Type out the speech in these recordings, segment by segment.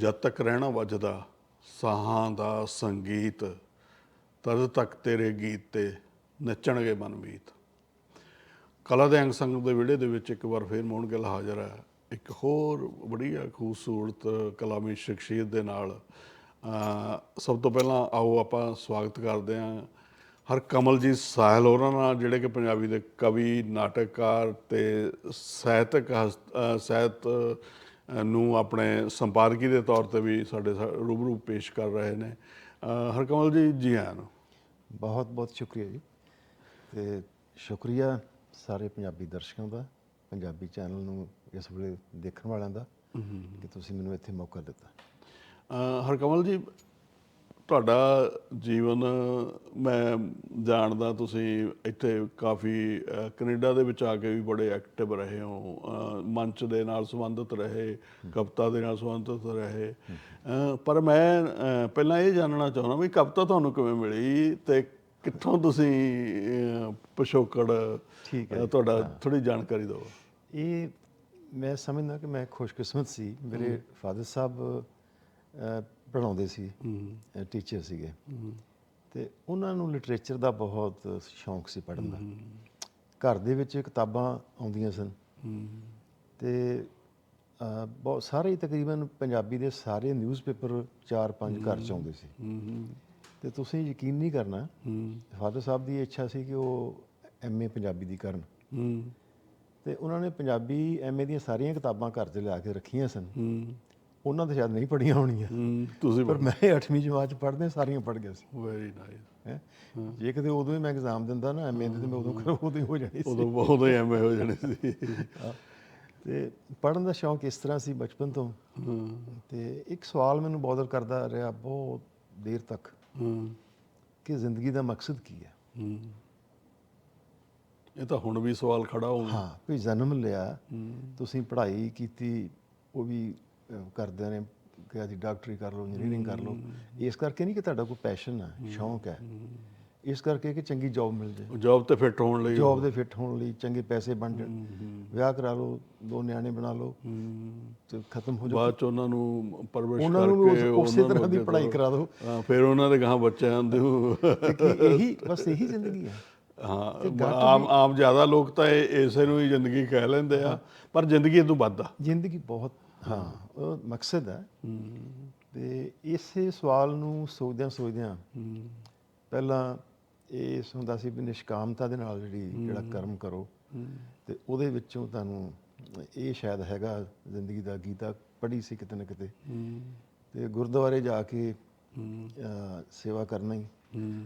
ਜਦ ਤੱਕ ਰਹਿਣਾ ਵੱਜਦਾ, ਸਾਹਾਂ ਦਾ ਸੰਗੀਤ, ਤਦ ਤੱਕ ਤੇਰੇ ਗੀਤ ਤੇ ਨੱਚਣਗੇ ਮਨਮੀਤ ਕਲਾ ਦੇ ਅੰਗ ਸੰਗ ਦੇ ਵਿੜੇ ਦੇ ਵਿੱਚ ਇੱਕ ਵਾਰ ਫੇਰ ਮੋਹਨ ਗਿੱਲ ਹਾਜ਼ਰ ਹੈ। ਇੱਕ ਹੋਰ ਬੜੀਆ ਖੂਬਸੂਰਤ ਕਲਾਮੀ ਸ਼ਖਸੀਅਤ ਦੇ ਨਾਲ ਸਭ ਤੋਂ ਪਹਿਲਾਂ ਆਓ ਆਪਾਂ ਸਵਾਗਤ ਕਰਦੇ ਹਾਂ ਹਰ ਕਮਲਜੀਤ ਸਾਹਿਲ ਹੋਰਾਂ ਨਾਲ, ਜਿਹੜੇ ਕਿ ਪੰਜਾਬੀ ਦੇ ਕਵੀ, ਨਾਟਕਕਾਰ ਤੇ ਸਾਹਿਤਕ ਹਸਤ- ਸਾਹਿਤ ਨੂੰ ਆਪਣੇ ਸੰਪਾਦਕੀ ਦੇ ਤੌਰ ਤੇ ਵੀ ਸਾਡੇ ਰੂਬਰੂ ਪੇਸ਼ ਕਰ ਰਹੇ ਨੇ। ਹਰਕਮਲ ਜੀ ਜੀ ਆਇਆਂ ਬਹੁਤ ਬਹੁਤ ਸ਼ੁਕਰੀਆ ਜੀ। ਤੇ ਸ਼ੁਕਰੀਆ ਸਾਰੇ ਪੰਜਾਬੀ ਦਰਸ਼ਕਾਂ ਦਾ ਪੰਜਾਬੀ ਚੈਨਲ ਨੂੰ ਇਸ ਵੇਲੇ ਦੇਖਣ ਵਾਲਿਆਂ ਦਾ ਕਿ ਤੁਸੀਂ ਮੈਨੂੰ ਇੱਥੇ ਮੌਕਾ ਦਿੱਤਾ। ਹਰਕਮਲ ਜੀ ਤੁਹਾਡਾ ਜੀਵਨ ਮੈਂ ਜਾਣਦਾ ਤੁਸੀਂ ਇੱਥੇ ਕਾਫੀ ਕੈਨੇਡਾ ਦੇ ਵਿੱਚ ਆ ਕੇ ਵੀ ਬੜੇ ਐਕਟਿਵ ਰਹੇ ਹੋ ਮੰਚ ਦੇ ਨਾਲ ਸੰਬੰਧਿਤ ਰਹੇ ਕਵਿਤਾ ਦੇ ਨਾਲ ਸੰਬੰਧਿਤ ਰਹੇ। ਪਰ ਮੈਂ ਪਹਿਲਾਂ ਇਹ ਜਾਣਨਾ ਚਾਹੁੰਦਾ ਵੀ ਕਵਿਤਾ ਤੁਹਾਨੂੰ ਕਿਵੇਂ ਮਿਲੀ ਤੇ ਕਿੱਥੋਂ ਤੁਸੀਂ ਅਹ, ਪਿਛੋਕੜ ਠੀਕ ਹੈ। ਤੁਹਾਡਾ ਥੋੜੀ ਜਾਣਕਾਰੀ ਦਿਓ। ਇਹ ਮੈਂ ਸਮਝਦਾ ਕਿ ਮੈਂ ਖੁਸ਼ਕਿਸਮਤ ਸੀ। ਮੇਰੇ ਫਾਦਰ ਸਾਹਿਬ ਅਹ, ਪੜ੍ਹਾਉਂਦੇ ਸੀ ਟੀਚਰ ਸੀਗੇ। ਤੇ ਉਹਨਾਂ ਨੂੰ ਲਿਟਰੇਚਰ ਦਾ ਬਹੁਤ ਸ਼ੌਂਕ ਸੀ ਪੜ੍ਹਨ ਦਾ। ਘਰ ਦੇ ਵਿੱਚ ਕਿਤਾਬਾਂ ਆਉਂਦੀਆਂ ਸਨ। ਤੇ ਬਹੁਤ ਸਾਰੇ ਤਕਰੀਬਨ ਪੰਜਾਬੀ ਦੇ ਸਾਰੇ ਨਿਊਜ਼ਪੇਪਰ 4-5 ਘਰ ਚ ਆਉਂਦੇ ਸੀ। ਤੇ ਤੁਸੀਂ ਯਕੀਨ ਨਹੀਂ ਕਰਨਾ ਫਾਦਰ ਸਾਹਿਬ ਦੀ ਇੱਛਾ ਸੀ ਕਿ ਉਹ ਐਮਏ ਪੰਜਾਬੀ ਦੀ ਕਰਨ। ਤੇ ਉਹਨਾਂ ਨੇ ਪੰਜਾਬੀ ਐਮਏ ਦੀਆਂ ਸਾਰੀਆਂ ਕਿਤਾਬਾਂ ਘਰ 'ਚ ਲਿਆ ਕੇ ਰੱਖੀਆਂ ਸਨ। ਉਹਨਾਂ ਤੇ ਸ਼ਾਇਦ ਨਹੀਂ ਪੜ੍ਹੀਆਂ ਹੋਣੀਆਂ ਹੂੰ ਤੁਸੀਂ ਪਰ ਮੈਂ 8ਵੀਂ ਜਮਾਤ 'ਚ ਪੜ੍ਹਦੇ ਸਾਰੀਆਂ ਪੜ੍ਹ ਗਿਆ ਸੀ। ਵੈਰੀ ਨਾਈਸ ਹੈ? ਜੇ ਕਦੇ ਉਦੋਂ ਹੀ ਮੈਂ ਐਗਜ਼ਾਮ ਦਿੰਦਾ ਨਾ ਐਮਏ ਦੇ ਤੇ ਮੈਂ ਉਦੋਂ ਕਰ ਉਦੋਂ ਹੀ ਹੋ ਜਾਣੀ ਸੀ। ਉਦੋਂ ਬਹੁਤ ਹੀ ਐਵੇਂ ਹੋ ਜਾਣੇ ਸੀ। ਹਾਂ। ਤੇ ਪੜਨ ਦਾ ਸ਼ੌਂਕ ਇਸ ਤਰ੍ਹਾਂ ਸੀ ਬਚਪਨ ਤੋਂ। ਹਾਂ। ਤੇ ਇੱਕ ਸਵਾਲ ਮੈਨੂੰ ਬੌਦਰ ਕਰਦਾ ਰਿਹਾ ਬਹੁਤ ਦੇਰ ਤੱਕ। ਹਾਂ। ਕਿ ਜ਼ਿੰਦਗੀ ਦਾ ਮਕਸਦ ਕੀ ਹੈ? ਹੂੰ। ਇਹ ਤਾਂ ਹੁਣ ਵੀ ਸਵਾਲ ਖੜਾ ਹੋਣਾ ਹਾਂ ਕੋਈ ਜਨਮ ਲਿਆ ਤੁਸੀਂ ਪੜ੍ਹਾਈ ਕੀਤੀ ਉਹ ਵੀ ਅਹ, ਕਰਦਿਆਂ ਨੇ ਕਿ ਅੱਜ ਡਾਕਟਰੀ ਕਰ ਲਓ ਇੰਜੀਨੀਅਰਿੰਗ ਕਰ ਲਓ। ਇਸ ਕਰਕੇ ਨਹੀਂ ਕਿ ਤੁਹਾਡਾ ਕੋਈ ਪੈਸ਼ਨ ਹੈ ਸ਼ੌਂਕ ਹੈ ਇਸ ਕਰਕੇ ਕਿ ਚੰਗੀ ਜੌਬ ਮਿਲ ਜਾਏ ਜੌਬ ਤੇ ਫਿੱਟ ਹੋਣ ਲਈ। ਜੌਬ ਦੇ ਫਿੱਟ ਹੋਣ ਲਈ ਚੰਗੇ ਪੈਸੇ ਬਣ ਜਾਣ। ਵਿਆਹ ਕਰਾ ਲਓ ਦੋ ਨਿਆਣੇ ਬਣਾ ਲਓ ਹੂੰ। ਤੇ ਖਤਮ ਹੋ ਜਾਓ। ਬਾਅਦ ਚ ਉਹਨਾਂ ਨੂੰ ਪਰਵਰਿਸ਼ ਉਹਨਾਂ ਨੂੰ ਵੀ ਕਰਕੇ ਉਸ- ਉਸੇ ਉਹਨਾਂ ਨੂੰ ਤਰ੍ਹਾਂ ਦੀ ਪੜ੍ਹਾਈ। ਕਰਾ ਦਿਓ। ਹਾਂ ਫਿਰ ਉਹਨਾਂ ਦੇ ਗਾਂ ਬੱਚਿਆਂ ਦੇ ਤੇ ਕਿ ਇਹੀ ਬਸ ਇਹੀ ਜ਼ਿੰਦਗੀ ਹੈ ਹਾਂ ਆਮ ਆਮ ਜ਼ਿਆਦਾ ਲੋਕ ਤਾਂ ਇਹ ਇਸੇ ਨੂੰ ਹੀ ਜ਼ਿੰਦਗੀ ਕਹਿ ਲੈਂਦੇ ਆ। ਪਰ ਜ਼ਿੰਦਗੀ ਇਹ ਤੋਂ ਵੱਧ ਆ। ਜ਼ਿੰਦਗੀ ਬਹੁਤ ਹਾਂ ਉਹ ਮਕਸਦ ਹੈ। ਤੇ ਇਸੇ ਸਵਾਲ ਨੂੰ ਸੋਚਦਿਆਂ ਸੋਚਦਿਆਂ ਪਹਿਲਾਂ ਇਹ ਹੁੰਦਾ ਸੀ ਵੀ ਨਿਸ਼ਕਾਮਤਾ ਦੇ ਨਾਲ ਜਿਹੜੀ ਜਿਹੜਾ ਕਰਮ ਕਰੋ। ਤੇ ਉਹਦੇ ਵਿੱਚੋਂ ਤੁਹਾਨੂੰ ਇਹ ਸ਼ਾਇਦ ਹੈਗਾ ਜ਼ਿੰਦਗੀ ਦਾ ਗੀਤਾ ਪੜ੍ਹੀ ਸੀ ਕਿਤੇ ਨਾ ਕਿਤੇ। ਤੇ ਗੁਰਦੁਆਰੇ ਜਾ ਕੇ ਸੇਵਾ ਕਰਨਾ ਹੀ।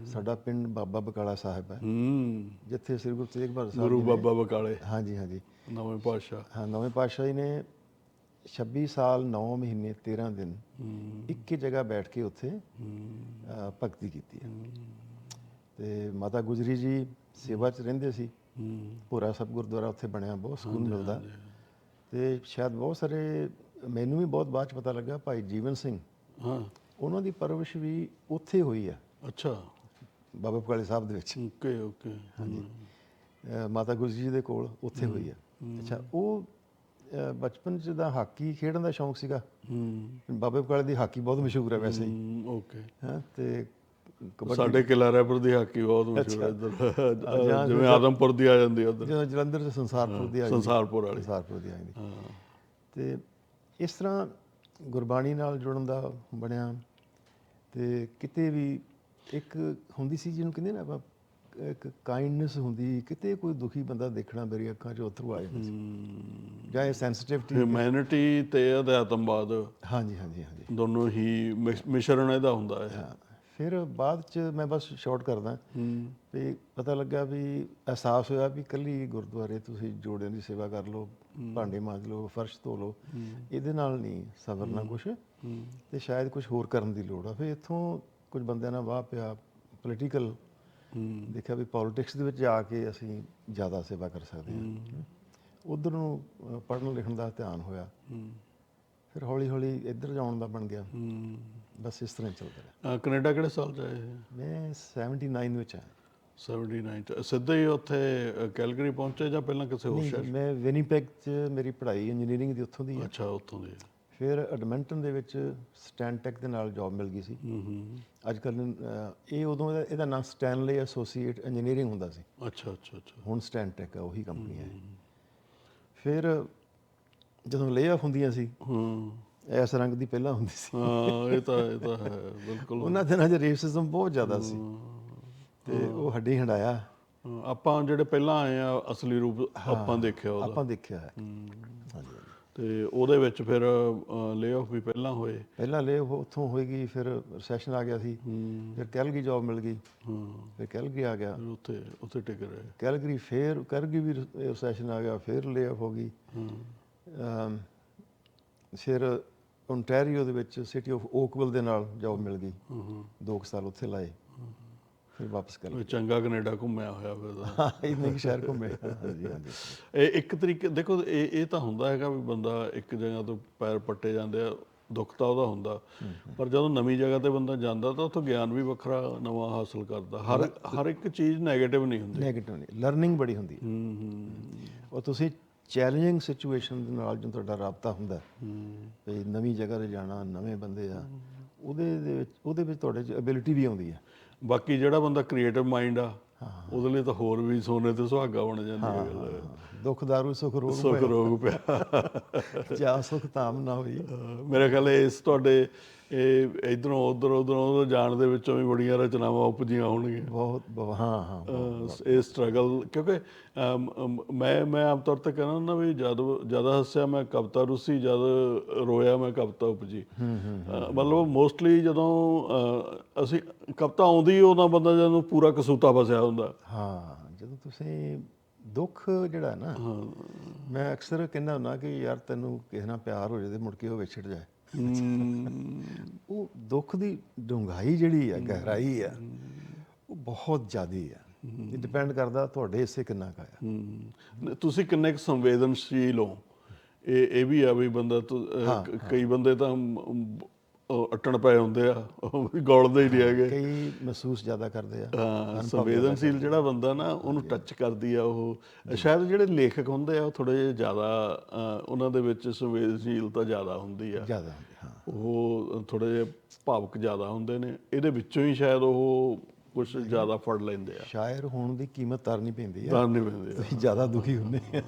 ਸਾਡਾ ਪਿੰਡ ਬਾਬਾ ਬਕਾਲਾ ਸਾਹਿਬ ਹੈ। ਜਿੱਥੇ ਸ੍ਰੀ ਗੁਰੂ ਤੇਗ ਬਹਾਦਰ ਸਾਹਿਬ ਗੁਰੂ ਬਾਬਾ ਬਕਾਲੇ। ਹਾਂਜੀ ਹਾਂਜੀ। ਨਵੇਂ ਪਾਤਸ਼ਾਹ। ਹਾਂ ਨਵੇਂ ਪਾਤਸ਼ਾਹ ਜੀ ਨੇ 26 ਸਾਲ 9 ਮਹੀਨੇ 13 ਦਿਨ ਇੱਕ ਹੀ ਜਗ੍ਹਾ ਬੈਠ ਕੇ ਉੱਥੇ ਭਗਤੀ ਕੀਤੀ ਹੈ। ਤੇ ਮਾਤਾ ਗੁਜਰੀ ਜੀ ਸੇਵਾ 'ਚ ਰਹਿੰਦੇ ਸੀ। ਪੂਰਾ ਸਭ ਗੁਰਦੁਆਰਾ ਉੱਥੇ ਬਣਿਆ ਬਹੁਤ ਸਕੂਨ ਮਿਲਦਾ। ਤੇ ਸ਼ਾਇਦ ਬਹੁਤ ਸਾਰੇ ਮੈਨੂੰ ਵੀ ਬਹੁਤ ਬਾਅਦ 'ਚ ਪਤਾ ਲੱਗਾ ਭਾਈ ਜੀਵਨ ਸਿੰਘ। ਹਾਂ। ਉਹਨਾਂ ਦੀ ਪਰਵਰਿਸ਼ ਵੀ ਉੱਥੇ ਹੋਈ ਹੈ ਅੱਛਾ। ਬਾਬਾ ਬਕਾਲੇ ਸਾਹਿਬ ਦੇ ਵਿੱਚ। Okay okay. ਹਾਂਜੀ। ਮਾਤਾ ਗੁਜਰੀ ਜੀ ਦੇ ਕੋਲ ਉੱਥੇ ਹੋਈ ਹੈ। ਅੱਛਾ ਉਹ ਅਹ ਬਚਪਨ ਚ ਦਾ ਹਾਕੀ ਖੇਡਣ ਦਾ ਸ਼ੌਂਕ ਸੀਗਾ। ਹੂੰ। ਬਾਬੇ ਬਕਾਲੇ ਦੀ ਹਾਕੀ ਬਹੁਤ ਮਸ਼ਹੂਰ ਹੈ ਵੈਸੇ ਹੀ। ਹੂੰ, ਓਕੇ। ਹਾਂ ਤੇ ਕਬੱਡੀ ਸਾਡੇ ਕਿਲਾ ਰੈਪਰ ਦੀ ਹਾਕੀ ਬਹੁਤ ਮਸ਼ਹੂਰ ਹੈ ਇੱਧਰ। ਜਿਵੇਂ ਆਦਮਪੁਰ ਦੀ ਆ ਜਾਂਦੀ ਉਧਰ। ਜਦੋਂ ਜਲੰਧਰ ਚ ਸੰਸਾਰਪੁਰ ਦੀ ਆ ਗਈ ਸੰਸਾਰਪੁਰ ਵਾਲੀ। ਸੰਸਾਰਪੁਰ ਦੀ ਆ ਗਈ ਹਾਂ। ਤੇ ਇਸ ਤਰ੍ਹਾਂ ਗੁਰਬਾਣੀ ਨਾਲ ਜੁੜਨ ਦਾ ਬਣਿਆ। ਤੇ ਕਿਤੇ ਵੀ ਇੱਕ ਹੁੰਦੀ ਸੀ ਜਿਹਨੂੰ ਕਹਿੰਦੇ ਨਾ ਆਪਾਂ ਇੱਕ ਕਾਈਂਡਨੈਸ ਹੁੰਦੀ ਕਿਤੇ ਕੋਈ ਦੁਖੀ ਬੰਦਾ ਦੇਖਣਾ ਮੇਰੀ ਅੱਖਾਂ 'ਚ ਅਥਰੂ ਆ ਜਾਂਦੇ ਸੀ। ਜਾਂ ਇਹ ਸੈਂਸਿਟਿਵਿਟੀ ਹਿਊਮੈਨਿਟੀ ਤੇ ਅਧਿਆਤਮਵਾਦ ਹਾਂਜੀ ਹਾਂਜੀ ਹਾਂਜੀ। ਦੋਨੋਂ ਹੀ ਮਿਸ਼- ਮਿਸ਼ਰਣ ਇਹਦਾ ਹੁੰਦਾ ਹੈ। ਫਿਰ ਬਾਅਦ ਚ ਮੈਂ ਬਸ ਸ਼ਾਰਟ ਕਰਦਾ। ਵੀ ਪਤਾ ਲੱਗਾ ਵੀ ਅਹਿਸਾਸ ਹੋਇਆ ਵੀ ਕੱਲੀ ਗੁਰਦੁਆਰੇ ਤੁਸੀਂ ਜੋੜਿਆਂ ਦੀ ਸੇਵਾ ਕਰ ਲਓ ਭਾਂਡੇ ਮਾਂਜ ਲਓ ਫਰਸ਼ ਧੋ ਲਓ ਇਹਦੇ ਨਾਲ ਨਹੀਂ ਸਬਰਨਾ ਕੁਛ। ਤੇ ਸ਼ਾਇਦ ਕੁਝ ਹੋਰ ਕਰਨ ਦੀ ਲੋੜ ਆ। ਫਿਰ ਇੱਥੋਂ ਕੁਝ ਬੰਦਿਆਂ ਨਾਲ ਵਾਹ ਪਿਆ ਪੋਲੀਟੀਕਲ ਦੇਖਿਆ ਵੀ ਪੋਲਿਟਿਕਸ ਦੇ ਵਿੱਚ ਜਾ ਕੇ ਅਸੀਂ ਜ਼ਿਆਦਾ ਸੇਵਾ ਕਰ ਸਕਦੇ ਹਾਂ। ਉਧਰ ਨੂੰ ਪੜ੍ਹਨ ਲਿਖਣ ਦਾ ਧਿਆਨ ਹੋਇਆ। ਹੂੰ। ਫਿਰ ਹੌਲੀ ਹੌਲੀ ਇੱਧਰ ਜਾਣ ਦਾ ਬਣ ਗਿਆ। ਹੂੰ। ਬਸ ਇਸ ਤਰ੍ਹਾਂ ਹੀ ਚੱਲਦਾ ਰਿਹਾ। ਕੈਨੇਡਾ ਕਿਹੜੇ ਸਾਲ ਚ ਆਏ? ਮੈਂ 79 ਵਿੱਚ ਆਇਆ। 79 ਚ। ਸਿੱਧਾ ਹੀ ਉੱਥੇ ਕੈਲਗਰੀ ਪਹੁੰਚੇ ਜਾਂ ਪਹਿਲਾਂ ਕਿਸੇ ਹੋਰ ਸ਼ਹਿਰ ਮੈਂ ਵਿਨੀਪੈਗ 'ਚ ਮੇਰੀ ਪੜ੍ਹਾਈ ਇੰਜੀਨੀਅਰਿੰਗ ਦੀ ਉੱਥੋਂ ਦੀ ਹੈ। ਅੱਛਾ ਉੱਥੋਂ ਦੇ ਫਿਰ ਐਡਮਿੰਟਨ ਦੇ ਵਿੱਚ ਸਟੈਨਟੈਕ ਦੇ ਨਾਲ ਜੌਬ ਮਿਲ ਗਈ ਸੀ। ਹੂੰ ਹੂੰ ਅੱਜ ਕੱਲ੍ਹ ਇਹ ਉਦੋਂ ਇਹਦਾ- ਨਾਮ ਸਟੈਨਲੇ ਐਸੋਸੀਏਟ ਇੰਜੀਨੀਅਰਿੰਗ ਹੁੰਦਾ ਸੀ। ਅੱਛਾ ਅੱਛਾ ਅੱਛਾ। ਹੁਣ ਸਟੈਨਟੈਕ ਹੈ ਉਹੀ ਕੰਪਨੀ ਹੈ। ਫਿਰ ਜਦੋਂ ਲੇਆਫ ਹੁੰਦੀਆਂ ਸੀ ਹੂੰ। ਇਸ ਰੰਗ ਦੀ ਪਹਿਲਾਂ ਹੁੰਦੀ ਸੀ। ਹਾਂ ਇਹ ਤਾਂ ਇਹ ਤਾਂ ਹੈ ਬਿਲਕੁਲ। ਉਹਨਾਂ ਦਿਨਾਂ 'ਚ ਰੇਸਿਜ਼ਮ ਬਹੁਤ ਜ਼ਿਆਦਾ ਸੀ। ਤੇ ਉਹ ਹੱਡੀ ਹੰਡਾਇਆ। ਆਪਾਂ ਜਿਹੜੇ ਪਹਿਲਾਂ ਆਏ ਆ ਅਸਲੀ ਰੂਪ ਆਪਾਂ ਦੇਖਿਆ ਉਹਦਾ। ਆਪਾਂ ਦੇਖਿਆ ਹੈ। ਤੇ ਉਹਦੇ ਵਿੱਚ ਫਿਰ ਲੇਆਫ ਵੀ ਪਹਿਲਾਂ ਹੋਏ। ਪਹਿਲਾਂ ਲੇ ਉੱਥੋਂ ਹੋਏਗੀ ਫਿਰ ਰੈਸੈਸ਼ਨ ਆ ਗਿਆ ਸੀ। ਫਿਰ ਕੈਲਗਰੀ ਜੌਬ ਮਿਲ ਗਈ। ਹਾਂ। ਫਿਰ ਕੈਲਗਰੀ ਆ ਗਿਆ। ਉੱਥੇ ਉੱਥੇ ਟਿਕ ਰਹੇ। ਕੈਲਗਰੀ ਫਿਰ ਕੈਲਗਰੀ ਵੀ ਰੈਸੈਸ਼ਨ ਆ ਗਿਆ ਫਿਰ ਲੇਆਫ ਹੋ ਗਈ। ਹਾਂ। ਅਮ, ਫਿਰ ਓਨਟਾਰੀਓ ਦੇ ਵਿੱਚ ਸਿਟੀ ਆਫ ਓਕਵਿਲ ਦੇ ਨਾਲ ਜੌਬ ਮਿਲ ਗਈ। ਹਾਂ। ਦੋ ਕੁ ਸਾਲ ਉੱਥੇ ਲਾਏ। ਫਿਰ ਵਾਪਸ ਕਰ ਕੋਈ ਚੰਗਾ ਕੈਨੇਡਾ ਘੁੰਮਿਆ ਹੋਇਆ ਫਿਰ ਤਾਂ। ਹਾਂ ਇੰਨੇ ਕੁ ਸ਼ਹਿਰ ਘੁੰਮੇ। ਹਾਂਜੀ ਹਾਂਜੀ। ਇਹ ਇੱਕ ਤਰੀਕੇ ਦੇਖੋ ਇਹ ਇਹ ਤਾਂ ਹੁੰਦਾ ਹੈਗਾ ਵੀ ਬੰਦਾ ਇੱਕ ਜਗ੍ਹਾ ਤੋਂ ਪੈਰ ਪੱਟੇ ਜਾਂਦੇ ਆ ਦੁੱਖ ਤਾਂ ਉਹਦਾ ਹੁੰਦਾ। ਪਰ ਜਦੋਂ ਨਵੀਂ ਜਗ੍ਹਾ ਤੇ ਬੰਦਾ ਜਾਂਦਾ ਤਾਂ ਉੱਥੋਂ ਗਿਆਨ ਵੀ ਵੱਖਰਾ ਨਵਾਂ ਹਾਸਲ ਕਰਦਾ। ਹਰ ਹਰ ਇੱਕ ਚੀਜ਼ 네ਗੇਟਿਵ ਨਹੀਂ ਹੁੰਦੀ। ਨੈਗੇਟਿਵ ਨਹੀਂ ਲਰਨਿੰਗ ਬੜੀ ਹੁੰਦੀ ਹੈ। ਹੂੰ ਹੂੰ। ਉਹ ਤੁਸੀਂ ਚੈਲੰਜਿੰਗ ਸਿਚੁਏਸ਼ਨ ਦੇ ਨਾਲ ਜਦੋਂ ਤੁਹਾਡਾ ਰਾਬਤਾ ਹੁੰਦਾ ਹੂੰ। ਵੀ ਨਵੀਂ ਜਗ੍ਹਾ ਤੇ ਜਾਣਾ ਨਵੇਂ ਬੰਦੇ ਆ ਉਹਦੇ ਦੇ ਵਿੱਚ ਉਹਦੇ ਵਿੱਚ ਤੁਹਾਡੇ ਚ ਐਬਿਲਿਟੀ ਵੀ ਆਉਂਦੀ ਹੈ। ਬਾਕੀ ਜਿਹੜਾ ਬੰਦਾ ਕ੍ਰੀਏਟਿਵ ਮਾਈਂਡ ਆ ਉਹਦੇ ਲਈ ਤਾਂ ਹੋਰ ਵੀ ਸੋਨੇ ਤੇ ਸੁਹਾਗਾ ਬਣ ਜਾਂਦੀ ਹੈ ਗੱਲ ਦੁੱਖ ਦਾਰੂ ਸੁਖ ਰੋਗ ਸੁੱਖ ਰੋਗ ਪਿਆ। ਜਾ ਸੁਖ ਤਾਮ ਨਾ ਹੋਈ। ਮੇਰੇ ਖਿਆਲ ਇਸ ਤੁਹਾਡੇ ਇਹ ਇਧਰੋਂ ਉਧਰ ਉਧਰੋਂ ਉਧਰ ਜਾਣ ਦੇ ਵਿੱਚੋਂ ਵੀ ਬੜੀਆਂ ਰਚਨਾਵਾਂ ਉਪਜੀਆਂ ਹੋਣਗੀਆਂ। ਬਹੁਤ ਹਾਂ ਹਾਂ ਇਹ ਸਟਰਗਲ ਕਿਉਂਕਿ ਮੈਂ ਮੈਂ ਆਮ ਤੌਰ ਤੇ ਕਹਿੰਦਾ ਹੁੰਦਾ ਵੀ ਜਦ ਜ਼ਿਆਦਾ ਹੱਸਿਆ ਮੈਂ ਕਵਿਤਾ ਰੁੱਸੀ ਜਦ ਰੋਇਆ ਮੈਂ ਕਵਿਤਾ ਉਪਜੀ। ਮਤਲਬ ਮੋਸਟਲੀ ਜਦੋਂ ਅਸੀਂ ਕਵਿਤਾ ਆਉਂਦੀ ਉਹਨਾਂ ਬੰਦਾ ਜਦੋਂ ਪੂਰਾ ਕਸੂਤਾ ਫਸਿਆ ਹੁੰਦਾ। ਹਾਂ ਜਦੋਂ ਤੁਸੀਂ ਦੁੱਖ ਜਿਹੜਾ ਹੈ ਨਾ ਮੈਂ ਅਕਸਰ ਕਹਿੰਦਾ ਹੁੰਦਾ ਕਿ ਯਾਰ ਤੈਨੂੰ ਕਿਸੇ ਨਾਲ ਪਿਆਰ ਹੋ ਤੇ ਮੁੜ ਕੇ ਉਹ ਵਿਛੜ ਜਾਏ। ਉਹ ਦੁੱਖ ਦੀ ਡੂੰਘਾਈ ਜਿਹੜੀ ਆ ਗਹਿਰਾਈ ਆ ਉਹ ਬਹੁਤ ਜ਼ਿਆਦੀ ਆ। ਇਹ ਡਿਪੈਂਡ ਕਰਦਾ ਤੁਹਾਡੇ ਹਿੱਸੇ ਕਿੰਨਾ ਕੁ ਆਇਆ ਤੁਸੀਂ ਕਿੰਨੇ ਕੁ ਸੰਵੇਦਨਸ਼ੀਲ ਹੋ? ਇਹ ਇਹ ਵੀ ਆ ਵੀ ਬੰਦਾ ਕਈ ਬੰਦੇ ਤਾਂ ਉਹ ਅਟਣ ਪਏ ਹੁੰਦੇ ਆ ਉਹ ਗੋਲਦੇ ਹੀ ਨਹੀਂ ਹੈਗੇ। ਕਈ ਮਹਿਸੂਸ ਜ਼ਿਆਦਾ ਕਰਦੇ ਆ ਹਾਂ ਸੰਵੇਦਨਸ਼ੀਲ ਜਿਹੜਾ ਬੰਦਾ ਨਾ ਉਹਨੂੰ ਟੱਚ ਕਰਦੀ ਆ ਉਹ। ਸ਼ਾਇਦ ਜਿਹੜੇ ਲੇਖਕ ਹੁੰਦੇ ਆ ਉਹ ਥੋੜੇ ਜਿਹਾ ਜ਼ਿਆਦਾ ਉਹਨਾਂ ਦੇ ਵਿੱਚ ਸੰਵੇਦਨਸ਼ੀਲਤਾ ਜ਼ਿਆਦਾ ਹੁੰਦੀ ਆ। ਜ਼ਿਆਦਾ ਹਾਂ। ਉਹ ਥੋੜੇ ਜਿਹੇ ਭਾਵਕ ਜ਼ਿਆਦਾ ਹੁੰਦੇ ਨੇ। ਇਹਦੇ ਵਿੱਚੋਂ ਹੀ ਸ਼ਾਇਦ ਉਹ ਕੁਝ ਜ਼ਿਆਦਾ ਫੜ ਲੈਂਦੇ ਆ। ਸ਼ਾਇਰ ਹੋਣ ਦੀ ਕੀਮਤ ਤਰਨੀ ਪੈਂਦੀ ਆ। ਤਾਂ ਨਹੀਂ ਪੈਂਦੇ ਆ। ਜ਼ਿਆਦਾ ਦੁਖੀ ਹੁੰਦੇ ਆ।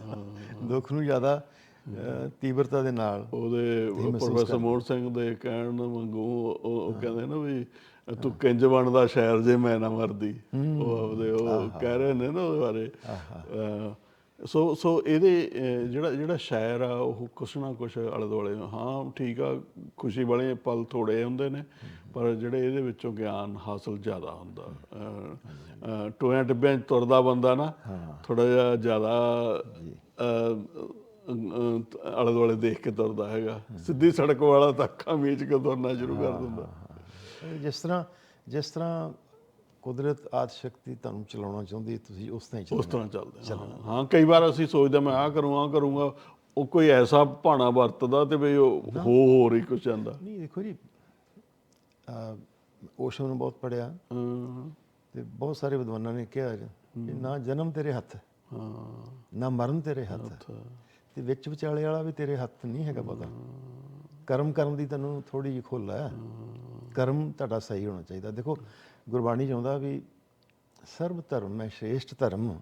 ਦੁੱਖ ਨੂੰ ਜ਼ਿਆਦਾ ਤੀਬਰਤਾ ਦੇ ਨਾਲ ਉਹਦੇ ਪ੍ਰੋਫੈਸਰ ਮੋਹਨ ਸਿੰਘ ਦੇ ਕਹਿਣ ਵਾਂਗੂ ਉਹ ਕਹਿੰਦੇ ਨਾ ਵੀ ਤੂੰ ਕਿੰਜ ਬਣਦਾ ਸ਼ਾਇਰ ਜੇ ਮੈਂ ਨਾ ਮਰਦੀ। ਉਹ ਆਪਦੇ ਉਹ ਕਹਿ ਰਹੇ ਨੇ ਨਾ ਉਹਦੇ ਬਾਰੇ। ਸੋ ਸੋ ਇਹਦੇ ਜਿਹੜਾ ਜਿਹੜਾ ਸ਼ਾਇਰ ਆ ਉਹ ਕੁਛ ਨਾ ਕੁਛ ਆਲੇ ਦੁਆਲੇ ਹਾਂ ਠੀਕ ਆ ਖੁਸ਼ੀ ਵਾਲੇ ਪਲ ਥੋੜੇ ਹੁੰਦੇ ਨੇ ਪਰ ਜਿਹੜੇ ਇਹਦੇ ਵਿੱਚੋਂ ਗਿਆਨ ਹਾਸਲ ਜ਼ਿਆਦਾ ਹੁੰਦਾ। ਟੋਇਆਂ ਟਿੱਬਿਆਂ 'ਚ ਤੁਰਦਾ ਬੰਦਾ ਨਾ ਥੋੜਾ ਜਿਹਾ ਜ਼ਿਆਦਾ ਆਲੇ ਦੁਆਲੇ ਦੇਖ ਕੇ ਤੁਰਦਾ ਹੈਗਾ। ਸਿੱਧੀ ਸੜਕ ਵਾਲਾ ਤਾਂ ਅੱਖਾਂ ਮੀਚ ਕੇ ਤੁਰਨਾ ਸ਼ੁਰੂ ਕਰ ਦਿੰਦਾ। ਜਿਸ ਤਰ੍ਹਾਂ ਜਿਸ ਤਰ੍ਹਾਂ ਕੁਦਰਤ ਆਦ ਸ਼ਕਤੀ ਤੁਹਾਨੂੰ ਚਲਾਉਣਾ ਚਾਹੁੰਦੀ ਤੁਸੀਂ ਉਸ ਤਰ੍ਹਾਂ ਹੀ ਉਸ ਤਰ੍ਹਾਂ ਚੱਲਦੇ ਹਾਂ ਕਈ ਵਾਰ ਅਸੀਂ ਸੋਚਦੇ ਮੈਂ ਆਹ ਕਰੂੰ ਆਹ ਕਰੂੰਗਾ ਉਹ ਕੋਈ ਐਸਾ ਭਾਣਾ ਵਰਤਦਾ ਤੇ ਵੀ ਉਹ ਹੋ ਹੀ ਕੁਝ ਜਾਂਦਾ। ਨਹੀਂ ਦੇਖੋ ਜੀ ਓਸ਼ੋ ਨੂੰ ਬਹੁਤ ਪੜਿਆ ਤੇ ਬਹੁਤ ਸਾਰੇ ਵਿਦਵਾਨਾਂ ਨੇ ਕਿਹਾ ਨਾ ਜਨਮ ਤੇਰੇ ਹੱਥ ਹਾਂ। ਨਾ ਮਰਨ ਤੇਰੇ ਹੱਥ। ਤੇ ਵਿੱਚ ਵਿਚਾਲੇ ਵਾਲਾ ਵੀ ਤੇਰੇ ਹੱਥ ਨਹੀਂ ਹੈਗਾ ਪਤਾ। ਕਰਮ ਕਰਨ ਦੀ ਤੈਨੂੰ ਥੋੜੀ ਜਿਹੀ ਖੁੱਲ੍ਹ ਹੈ। ਕਰਮ ਤੁਹਾਡਾ ਸਹੀ ਹੋਣਾ ਚਾਹੀਦਾ। ਦੇਖੋ ਗੁਰਬਾਣੀ ਚਾਹੁੰਦਾ ਵੀ ਸਰਬ ਧਰਮ ਮੈਂ ਸ਼੍ਰੇਸ਼ਟ ਧਰਮ।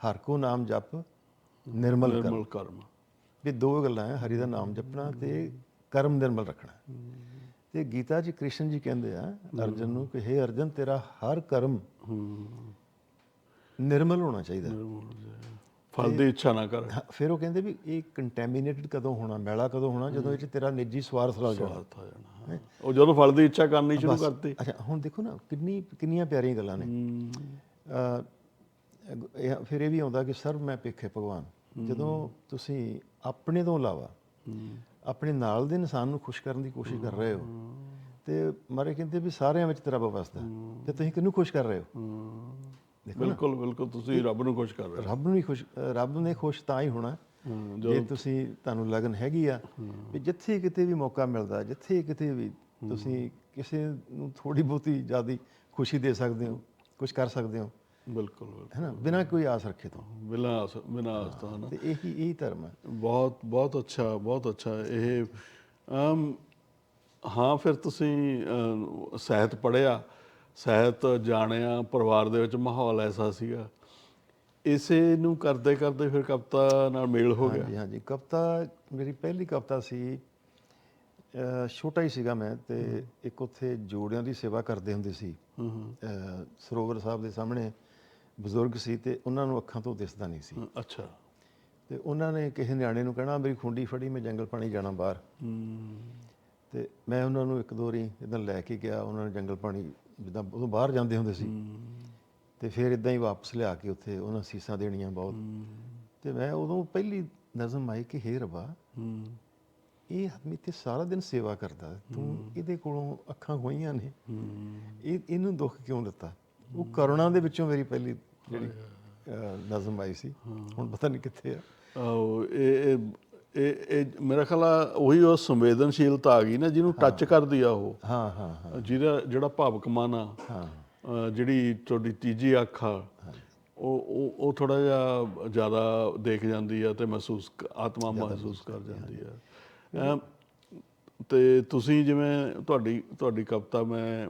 ਹਰ ਕੋ ਨਾਮ ਜਪ ਨਿਰਮਲ ਕਰਮ। ਵੀ ਦੋ ਗੱਲਾਂ ਹੈ ਹਰੀ ਦਾ ਨਾਮ ਜਪਣਾ ਤੇ ਕਰਮ ਨਿਰਮਲ ਰੱਖਣਾ। ਤੇ ਗੀਤਾ ਜੀ ਕ੍ਰਿਸ਼ਨ ਜੀ ਕਹਿੰਦੇ ਆ ਅਰਜਨ ਨੂੰ ਕਿ हे ਅਰਜਨ ਤੇਰਾ ਹਰ ਕਰਮ ਨਿਰਮਲ ਹੋਣਾ ਚਾਹੀਦਾ। ਫਲ ਦੀ ਇੱਛਾ ਨਾ ਕਰ। ਹਾਂ, ਫਿਰ ਉਹ ਕਹਿੰਦੇ ਵੀ ਇਹ ਕੰਟੈਮੀਨੇਟਡ ਕਦੋਂ ਹੋਣਾ ਮੈਲਾ ਕਦੋਂ ਹੋਣਾ ਜਦੋਂ ਇਹ ਚ ਤੇਰਾ ਨਿੱਜੀ ਸਵਾਰਥ ਲੱਗ ਜਾਣਾ। ਸਵਾਰਥ। ਉਹ ਜਦੋਂ ਫਲ ਦੀ ਇੱਛਾ ਕਰਨੀ ਸ਼ੁਰੂ ਕਰਤੀ। ਅੱਛਾ ਹੁਣ ਦੇਖੋ ਨਾ ਕਿੰਨੀ ਕਿੰਨੀਆਂ ਪਿਆਰੀਆਂ ਗੱਲਾਂ ਨੇ। ਅ, ਫਿਰ ਇਹ ਵੀ ਆਉਂਦਾ ਕਿ ਸਰਬ ਮੈਂ ਪੇਖੇ ਭਗਵਾਨ। ਜਦੋਂ ਤੁਸੀਂ ਆਪਣੇ ਤੋਂ ਇਲਾਵਾ ਆਪਣੇ ਨਾਲ ਦੇ ਇਨਸਾਨ ਨੂੰ ਖੁਸ਼ ਕਰਨ ਦੀ ਕੋਸ਼ਿਸ਼ ਕਰ ਰਹੇ ਹੋ ਤੇ ਮਾਰੇ ਕਹਿੰਦੇ ਵੀ ਸਾਰਿਆਂ ਵਿੱਚ ਤੇਰਾ ਵਸਦਾ। ਤੇ ਤੁਸੀਂ ਕਿਹਨੂੰ ਖੁਸ਼ ਕਰ ਰਹੇ ਹੋ। ਬਿਲਕੁਲ ਬਿਲਕੁਲ ਤੁਸੀਂ ਰੱਬ ਨੂੰ ਖੁਸ਼ ਕਰ ਰਹੇ ਰੱਬ ਨੂੰ ਹੀ ਖੁਸ਼ ਰੱਬ ਨੇ ਖੁਸ਼ ਤਾਂ ਹੀ ਹੋਣਾ। ਹਾਂ, ਜੇ ਤੁਸੀਂ ਤੁਹਾਨੂੰ ਲਗਨ ਹੈਗੀ ਆ ਵੀ ਜਿੱਥੇ ਕਿਤੇ ਵੀ ਮੌਕਾ ਮਿਲਦਾ ਜਿੱਥੇ ਕਿਤੇ ਵੀ ਤੁਸੀਂ ਕਿਸੇ ਨੂੰ ਥੋੜੀ ਬਹੁਤੀ ਜ਼ਿਆਦੀ ਖੁਸ਼ੀ ਦੇ ਸਕਦੇ ਹੋ ਕੁਝ ਕਰ ਸਕਦੇ ਹੋ। ਬਿਲਕੁਲ ਹੈ ਨਾ? ਬਿਨਾਂ ਕੋਈ ਆਸ ਰੱਖੇ ਤੋਂ। ਬਿਨਾਂ ਆਸ ਬਿਨਾਂ ਆਸ ਤੋਂ ਹਨਾ ਤੇ ਇਹੀ ਇਹੀ ਧਰਮ ਹੈ। ਬਹੁਤ ਬਹੁਤ ਅੱਛਾ ਬਹੁਤ ਅੱਛਾ। ਇਹ ਹਾਂ ਫਿਰ ਤੁਸੀਂ ਸਾਹਿਤ ਪੜ੍ਹਿਆ। ਸਾਹਿਤ ਜਾਣਿਆ ਪਰਿਵਾਰ ਦੇ ਵਿੱਚ ਮਾਹੌਲ ਐਸਾ ਸੀਗਾ। ਇਸੇ ਨੂੰ ਕਰਦੇ ਕਰਦੇ ਫਿਰ ਕਵਿਤਾ ਨਾਲ ਮੇਲ ਹੋ ਗਿਆ। ਹਾਂਜੀ ਹਾਂਜੀ। ਕਵਿਤਾ ਮੇਰੀ ਪਹਿਲੀ ਕਵਿਤਾ ਸੀ ਛੋਟਾ ਹੀ ਸੀਗਾ ਮੈਂ ਤੇ ਇੱਕ ਉੱਥੇ ਜੋੜਿਆਂ ਦੀ ਸੇਵਾ ਕਰਦੇ ਹੁੰਦੇ ਸੀ। ਸਰੋਵਰ ਸਾਹਿਬ ਦੇ ਸਾਹਮਣੇ ਬਜ਼ੁਰਗ ਸੀ ਤੇ ਉਹਨਾਂ ਨੂੰ ਅੱਖਾਂ ਤੋਂ ਦਿਸਦਾ ਨਹੀਂ ਸੀ। ਅੱਛਾ। ਤੇ ਉਹਨਾਂ ਨੇ ਕਿਸੇ ਨਿਆਣੇ ਨੂੰ ਕਹਿਣਾ ਮੇਰੀ ਖੁੰਡੀ ਫੜੀ ਮੈਂ ਜੰਗਲ ਪਾਣੀ ਜਾਣਾ ਬਾਹਰ। ਤੇ ਮੈਂ ਉਹਨਾਂ ਨੂੰ ਇੱਕ ਦੋ ਵਾਰੀ ਇਦਾਂ ਲੈ ਕੇ ਗਿਆ ਉਹਨਾਂ ਨੇ ਜੰਗਲ ਪਾਣੀ ਜਿੱਦਾਂ ਉਦੋਂ ਬਾਹਰ ਜਾਂਦੇ ਹੁੰਦੇ ਸੀ। ਤੇ ਫਿਰ ਇਦਾਂ ਹੀ ਵਾਪਸ ਲਿਆ ਕੇ ਉੱਥੇ ਉਹਨਾਂ ਸੀਸਾਂ ਦੇਣੀਆਂ ਬਹੁਤ। ਤੇ ਮੈਂ ਉਦੋਂ ਪਹਿਲੀ ਨਜ਼ਮ ਆਈ ਕਿ ਹੇ ਰੱਬਾ ਇਹ ਆਦਮੀ ਤੇ ਸਾਰਾ ਦਿਨ ਸੇਵਾ ਕਰਦਾ। ਤੂੰ ਇਹਦੇ ਕੋਲੋਂ ਅੱਖਾਂ ਖੋਈਆਂ ਨੇ। ਇਹ ਇਹਨੂੰ ਦੁੱਖ ਕਿਉਂ ਦਿੱਤਾ? ਉਹ ਕਰੁਣਾ ਦੇ ਵਿੱਚੋਂ ਮੇਰੀ ਪਹਿਲੀ ਜਿਹੜੀ ਨਜ਼ਮ ਆਈ ਸੀ। ਹੁਣ ਪਤਾ ਨਹੀਂ ਕਿੱਥੇ ਆ। ਇਹ ਇਹ ਇਹ ਇਹ ਮੇਰਾ ਖਿਆਲ ਆ ਉਹੀ ਉਹ ਸੰਵੇਦਨਸ਼ੀਲਤਾ ਆ ਗਈ ਨਾ ਜਿਹਨੂੰ ਟੱਚ ਕਰਦੀ ਆ ਉਹ। ਹਾਂ ਹਾਂ ਹਾਂ। ਜਿਹਦਾ ਜਿਹੜਾ ਭਾਵਕ ਮਨ ਆ ਹਾਂ ਜਿਹੜੀ ਤੁਹਾਡੀ ਤੀਜੀ ਅੱਖ ਆ ਉਹ ਉਹ ਉਹ ਥੋੜਾ ਜਿਹਾ ਜ਼ਿਆਦਾ ਦੇਖ ਜਾਂਦੀ ਆ ਤੇ ਮਹਿਸੂਸ ਆਤਮਾ ਮਹਿਸੂਸ ਕਰ ਜਾਂਦੀ ਆ। ਤੇ ਤੁਸੀਂ ਜਿਵੇਂ ਤੁਹਾਡੀ ਤੁਹਾਡੀ ਕਵਿਤਾ ਮੈਂ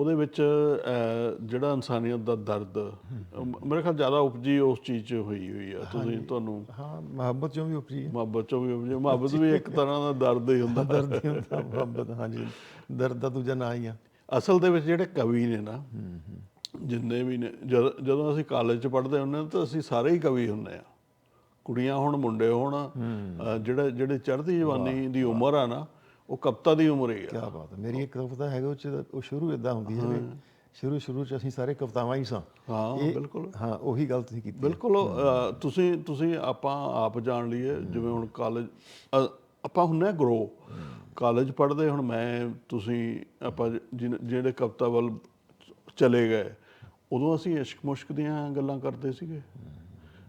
ਉਹਦੇ ਵਿੱਚ ਜਿਹੜਾ ਇਨਸਾਨੀਅਤ ਦਾ ਦਰਦ ਮੇਰੇ ਖਿਆਲ ਜ਼ਿਆਦਾ ਉਪਜੀ ਉਸ ਚੀਜ਼ 'ਚ ਹੋਈ ਹੋਈ ਆ। ਤੁਸੀਂ ਤੁਹਾਨੂੰ ਹਾਂ ਮੁਹੱਬਤ ਚੋਂ ਵੀ ਉਪਜੀ ਹੈ। ਮੁਹੱਬਤ ਚੋਂ ਵੀ ਉਪਜੀ ਮੁਹੱਬਤ ਵੀ ਇੱਕ ਤਰ੍ਹਾਂ ਦਾ ਦਰਦ ਹੀ ਹੁੰਦਾ। ਦਰਦ ਹੀ ਹੁੰਦਾ ਮੁਹੱਬਤ ਹਾਂਜੀ। ਦਰਦ ਦਾ ਦੂਜਾ ਨਾਂ ਹੀ ਆ। ਅਸਲ ਦੇ ਵਿੱਚ ਜਿਹੜੇ ਕਵੀ ਨੇ ਨਾ ਜਿੰਨੇ ਵੀ ਨੇ ਜਦ- ਅਸੀਂ ਕਾਲਜ 'ਚ ਪੜ੍ਹਦੇ ਹੁੰਦੇ ਹਾਂ ਤਾਂ ਅਸੀਂ ਸਾਰੇ ਹੀ ਕਵੀ ਹੁੰਦੇ ਆ ਕੁੜੀਆਂ ਹੁਣ ਮੁੰਡੇ ਹੋਣ ਜਿਹੜੇ ਜਿਹੜੇ ਚੜ੍ਹਦੀ ਜਵਾਨੀ ਦੀ ਉਮਰ ਆ ਨਾ ਉਹ ਕਵਿਤਾ ਦੀ ਉਮਰ ਹੀ ਕੀ ਬਾਤ ਹੈ। ਮੇਰੀ ਇੱਕ ਕਵਿਤਾ ਹੈਗਾ ਉਹ ਚ ਉਹ ਸ਼ੁਰੂ ਇਦਾਂ ਹੁੰਦੀ ਹੈ ਵੀ ਸ਼ੁਰੂ ਸ਼ੁਰੂ ਚ ਅਸੀਂ ਸਾਰੇ ਕਵਿਤਾਵਾਂ ਹੀ ਸਾਂ। ਹਾਂ ਬਿਲਕੁਲ। ਹਾਂ ਉਹੀ ਗੱਲ ਤੁਸੀਂ ਕੀਤੀ ਬਿਲਕੁਲ ਤੁਸੀਂ ਤੁਸੀਂ ਆਪਾਂ ਆਪ ਜਾਣ ਲਈਏ ਜਿਵੇਂ ਹੁਣ ਕਾਲਜ ਆਪਾਂ ਹੁੰਨੇ ਗਰੋ ਕਾਲਜ ਪੜ੍ਹਦੇ ਹੁਣ ਮੈਂ ਤੁਸੀਂ ਆਪਾਂ ਜਿਹੜੇ ਕਵਿਤਾ ਵੱਲ ਚਲੇ ਗਏ ਉਦੋਂ ਅਸੀਂ ਇਸ਼ਕ ਮੁਸ਼ਕ ਦੀਆਂ ਗੱਲਾਂ ਕਰਦੇ ਸੀਗੇ।